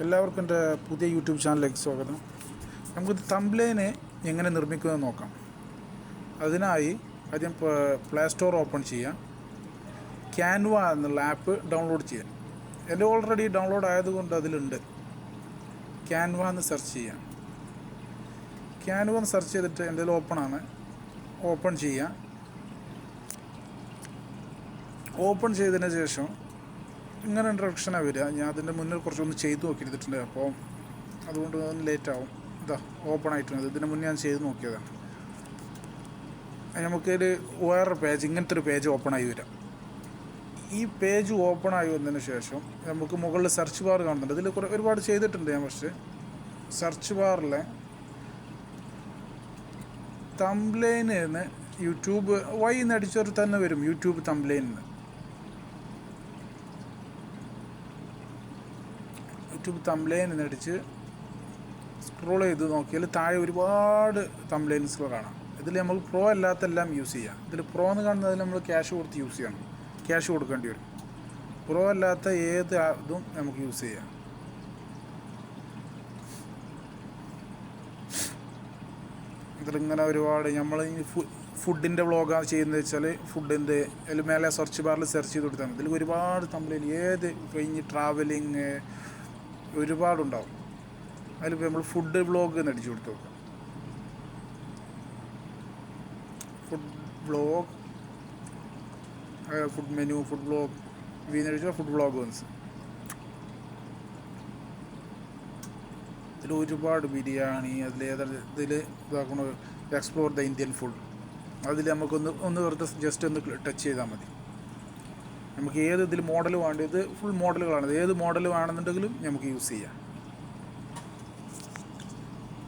എല്ലാവർക്കും എന്റെ പുതിയ യൂട്യൂബ് ചാനലിലേക്ക് സ്വാഗതം. നമുക്ക് തംബ്ലൈന് എങ്ങനെ നിർമ്മിക്കുമെന്ന് നോക്കാം. അതിനായി ആദ്യം പ്ലേ സ്റ്റോർ ഓപ്പൺ ചെയ്യാം. ക്യാൻവ എന്നുള്ള ആപ്പ് ഡൗൺലോഡ് ചെയ്യാം. എന്റെ ഓൾറെഡി ഡൗൺലോഡ് ആയതുകൊണ്ട് അതിലുണ്ട്. ക്യാൻവ എന്ന് സെർച്ച് ചെയ്യാം. ക്യാൻവ എന്ന് സെർച്ച് ചെയ്തിട്ട് എന്റെ ഓപ്പൺ ആണ്. ഓപ്പൺ ചെയ്യാം. ഓപ്പൺ ചെയ്തതിന് ശേഷം ഇങ്ങനെ ഇൻട്രഡക്ഷനാണ് വരിക. ഞാൻ അതിന്റെ മുന്നിൽ കുറച്ചൊന്ന് ചെയ്ത് നോക്കിയെടുത്തിട്ടുണ്ട് അപ്പോൾ അതുകൊണ്ട് ഒന്ന് ലേറ്റ് ആവും. ഇതാ ഓപ്പൺ ആയിട്ടുണ്ട്. ഇതിന് മുന്നേ ഞാൻ ചെയ്ത് നോക്കിയതാണ് നമുക്കൊരു വേറെ പേജ് ഇങ്ങനത്തെ ഒരു പേജ് ഓപ്പൺ ആയി വരാം. ഈ പേജ് ഓപ്പൺ ആയി വന്നതിന് ശേഷം നമുക്ക് മുകളിൽ സെർച്ച് ബാർ കാണുന്നുണ്ട്. ഇതിൽ കുറേ ഒരുപാട് ചെയ്തിട്ടുണ്ട് ഞാൻ പക്ഷേ. സെർച്ച് ബാറിലെ തംബ്ലൈന് യൂട്യൂബ് വൈ എന്ന് അടിച്ചവർ തന്നെ വരും യൂട്യൂബ് തംബ്ലൈനിന്ന് യൂട്യൂബ് തംബ്ലൈൻ എന്നടിച്ച് സ്ക്രോൾ ചെയ്ത് നോക്കിയാൽ താഴെ ഒരുപാട് തംബ്ലൈൻസുകൾ കാണാം. ഇതിൽ നമ്മൾ പ്രോ അല്ലാത്തെല്ലാം യൂസ് ചെയ്യാം. ഇതിൽ പ്രോ എന്ന് കാണുന്നതിൽ നമ്മൾ ക്യാഷ് കൊടുത്ത് യൂസ് ചെയ്യണം. ക്യാഷ് കൊടുക്കേണ്ടി വരും. പ്രോ അല്ലാത്ത ഏത് ഇതും നമുക്ക് യൂസ് ചെയ്യാം. ഇതിലിങ്ങനെ ഒരുപാട് നമ്മൾ ഈ ഫുഡിന്റെ വ്ളോഗാണ് ചെയ്യുന്നത് വെച്ചാൽ ഫുഡിന്റെ അതിൽ മേലെ സെർച്ച് ബാറിൽ സെർച്ച് ചെയ്ത് കൊടുത്താൽ മതി. ഇതിൽ ഒരുപാട് തമ്മിൽ ഏത് കഴിഞ്ഞ് ട്രാവലിങ് ഒരുപാടുണ്ടാവും. അതിലിപ്പോൾ നമ്മൾ ഫുഡ് വ്ളോഗ് എന്ന് അടിച്ചു കൊടുത്തു നോക്കാം. Food vlog food menu food vlog വീന്ന് food vlog വൺസ് ഇതിൽ ഒരുപാട് ബിരിയാണി അതിൽ ഏതാ ഇതിൽ ഇതാക്കണ എക്സ്പ്ലോർ ദ ഇന്ത്യൻ ഫുഡ് അതിൽ നമുക്കൊന്ന് ഒന്ന് വെറുതെ ജസ്റ്റ് ഒന്ന് ടച്ച് ചെയ്താൽ മതി. നമുക്ക് ഏത് ഇതിൽ മോഡൽ വേണ്ടത് ഫുൾ മോഡലുകളാണ് ഏത് മോഡൽ വേണമെന്നുണ്ടെങ്കിലും നമുക്ക് യൂസ് ചെയ്യാം.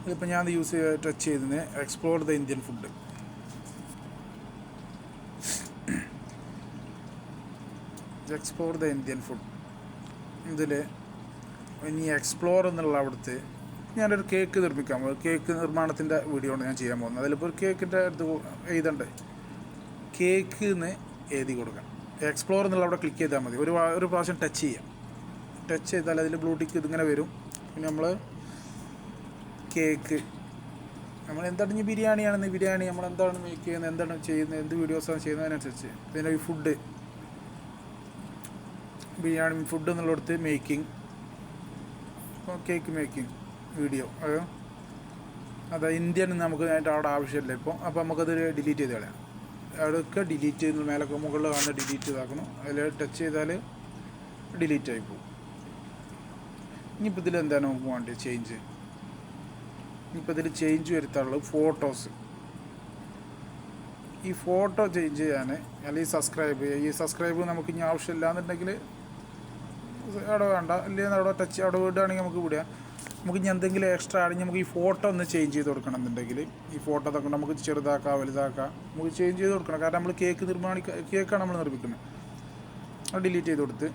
ഇതിപ്പോൾ ഞാൻ യൂസ് ചെയ്ത് ടച്ച് ചെയ്തതിന് explore the Indian food explore the Indian food ഇതിൽ ഇനി എക്സ്പ്ലോർ എന്നുള്ള അവിടുത്തെ ഞാനൊരു കേക്ക് നിർമ്മിക്കാൻ പോകും കേക്ക് നിർമ്മാണത്തിന്റെ വീഡിയോ ആണ് ഞാൻ ചെയ്യാൻ പോകുന്നത്. അതിലിപ്പോൾ ഒരു കേക്കിന്റെ അടുത്ത് എഴുതണ്ടേ? കേക്ക് എന്ന് എഴുതി കൊടുക്കാം. എക്സ്പ്ലോർ എന്നുള്ള അവിടെ ക്ലിക്ക് ചെയ്താൽ മതി. ഒരു ഒരു പ്രാവശ്യം ടച്ച് ചെയ്യാം. ടച്ച് ചെയ്താൽ അതിൽ ബ്ലൂ ടിക്ക് ഇതിങ്ങനെ വരും. പിന്നെ നമ്മൾ കേക്ക് നമ്മൾ എന്താണ് ഇനി ബിരിയാണിയാണെന്ന് ബിരിയാണി നമ്മൾ എന്താണ് മേക്ക് ചെയ്യുന്നത് എന്താണ് ചെയ്യുന്നത് എന്ത് വീഡിയോസാണ് ചെയ്യുന്നതിനനുസരിച്ച് പിന്നെ ഈ ഫുഡ് ബിരിയാണി ഫുഡ് എന്നുള്ളടത്ത് മേക്കിംഗ് കേക്ക് മേക്കിംഗ് വീഡിയോ അത് അത് ഇന്ത്യൻ നമുക്ക് അതിന്റെ അവിടെ ആവശ്യമില്ല ഇപ്പോൾ അപ്പോൾ നമുക്കത് ഡിലീറ്റ് ചെയ്ത് കളയാം. അവിടെയൊക്കെ ഡിലീറ്റ് ചെയ്യുന്ന. മേലൊക്കെ മുകളിൽ കാണുന്ന ഡിലീറ്റ് ചെയ്താക്കണം അതിൽ ടച്ച് ചെയ്താൽ ഡിലീറ്റ് ആയി പോകും. ഇനിയിപ്പോൾ ഇതിൽ എന്താണ് നമുക്ക് വേണ്ടത്? ചേഞ്ച് ഇനിയിപ്പോൾ ഇതിൽ ചേഞ്ച് വരുത്താനുള്ളത് ഫോട്ടോസ് ഈ ഫോട്ടോ ചേഞ്ച് ചെയ്യാൻ അല്ലെങ്കിൽ സബ്സ്ക്രൈബ് ഈ സബ്സ്ക്രൈബ് നമുക്ക് ഇനി ആവശ്യമില്ല എന്നുണ്ടെങ്കിൽ അവിടെ വേണ്ട. അല്ലെങ്കിൽ അവിടെ ടച്ച് അവിടെ വിടുകയാണെങ്കിൽ നമുക്ക് വിടുക നമുക്ക് ഇനി എന്തെങ്കിലും എക്സ്ട്രാ ആണെങ്കിൽ നമുക്ക് ഈ ഫോട്ടോ ഒന്ന് ചേഞ്ച് ചെയ്ത് കൊടുക്കണം എന്നുണ്ടെങ്കിൽ. ഈ ഫോട്ടോ തൊക്കെ നമുക്ക് ചെറുതാക്കാം വലുതാക്കാം. നമുക്ക് ചേഞ്ച് ചെയ്ത് കൊടുക്കണം. കാരണം നമ്മൾ കേക്ക് നിർമ്മാണി കേക്കാണ് നമ്മൾ നിർമ്മിക്കുന്നത്. അത് ഡിലീറ്റ് ചെയ്ത് കൊടുത്ത്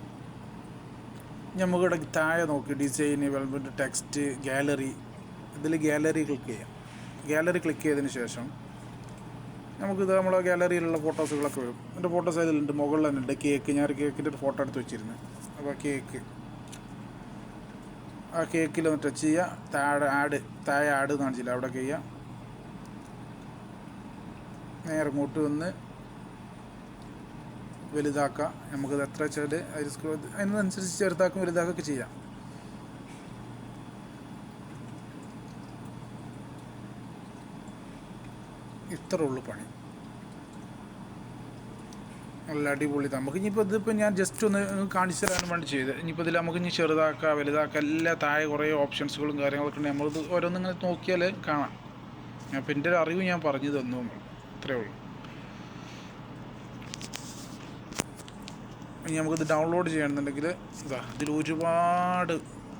നമുക്ക് ഇവിടെ താഴെ നോക്കി. ഡിസൈൻ വെൽബിന്റെ ടെക്സ്റ്റ് ഗാലറി ഇതിൽ ഗാലറി ക്ലിക്ക് ചെയ്യാം. ഗാലറി ക്ലിക്ക് ചെയ്തതിന് ശേഷം നമുക്കിത് നമ്മളെ ഗാലറിയിലുള്ള ഫോട്ടോസുകളൊക്കെ വരും. എന്റെ ഫോട്ടോസ് അതിലുണ്ട് മുകളിൽ തന്നെ ഉണ്ട് കേക്ക് ഞാൻ ഒരു കേക്കിന്റെ ഒരു ഫോട്ടോ എടുത്ത് വെച്ചിരുന്നു. അപ്പോൾ കേക്ക് ആ കേക്കിൽ ഒന്ന് ടച്ച് ചെയ്യുക. താഴെ ആഡ് താഴെ എന്ന് കാണിച്ചില്ല അവിടെ ചെയ്യുക. നേരെ ഇങ്ങോട്ട് വന്ന് വലുതാക്കുക. നമുക്കത് എത്ര വെച്ചാൽ അതിൽ സ്ക്രോ അതിനനുസരിച്ച് ചെറുതാക്കും വലുതാക്കുകയൊക്കെ ചെയ്യാം. ഇത്രയുള്ളൂ പണി. നല്ല അടിപൊളി. നമുക്ക് ഇനിയിപ്പോൾ ഇതിപ്പോൾ ഞാൻ ജസ്റ്റ് ഒന്ന് കാണിച്ചു തരാൻ വേണ്ടി ചെയ്ത്. ഇനിയിപ്പോൾ ഇതിൽ നമുക്ക് ഇനി ചെറുതാക്കുക വലുതാക്കുക എല്ലാ താഴെ കുറേ ഓപ്ഷൻസുകളും കാര്യങ്ങളൊക്കെ ഉണ്ട്. നമ്മളിത് ഓരോന്നിങ്ങനെ നോക്കിയാൽ കാണാം. അപ്പോൾ എന്റെ ഒരു അറിവ് ഞാൻ പറഞ്ഞു തന്നു. അത്രേ ഉള്ളൂ. ഇനി നമുക്കിത് ഡൗൺലോഡ് ചെയ്യണമെന്നുണ്ടെങ്കിൽ ഇതാ ഇതിൽ ഒരുപാട്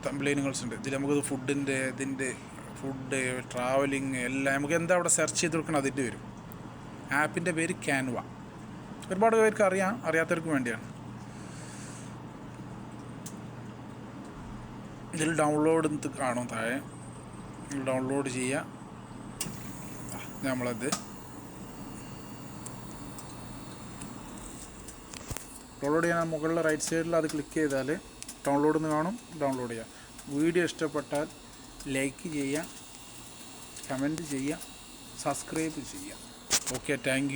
കംപ്ലൈനുകൾസ് ഉണ്ട്. ഇതിൽ നമുക്കിത് ഫുഡിന്റെ ഇതിന്റെ ഫുഡ് ട്രാവലിങ് എല്ലാം. നമുക്ക് എന്താ അവിടെ സെർച്ച് ചെയ്ത് കൊടുക്കണം അതിന്റെ വരും. ആപ്പിന്റെ പേര് ക്യാൻവ ഒരുപാട് പേർക്ക് അറിയാം അറിയാത്തവർക്ക് വേണ്ടിയാണ്. ഇതിൽ ഡൗൺലോഡ് കാണും താഴെ. ഡൗൺലോഡ് ചെയ്യുക നമ്മളത്. ഡൗൺലോഡ് ചെയ്യാൻ മുകളിൽ റൈറ്റ് സൈഡിൽ അത് ക്ലിക്ക് ചെയ്താൽ ഡൗൺലോഡ് എന്ന് കാണും ഡൗൺലോഡ് ചെയ്യാം. വീഡിയോ ഇഷ്ടപ്പെട്ടാൽ ലൈക്ക് ചെയ്യുക കമന്റ് ചെയ്യുക സബ്സ്ക്രൈബ് ചെയ്യുക ഓക്കെ താങ്ക്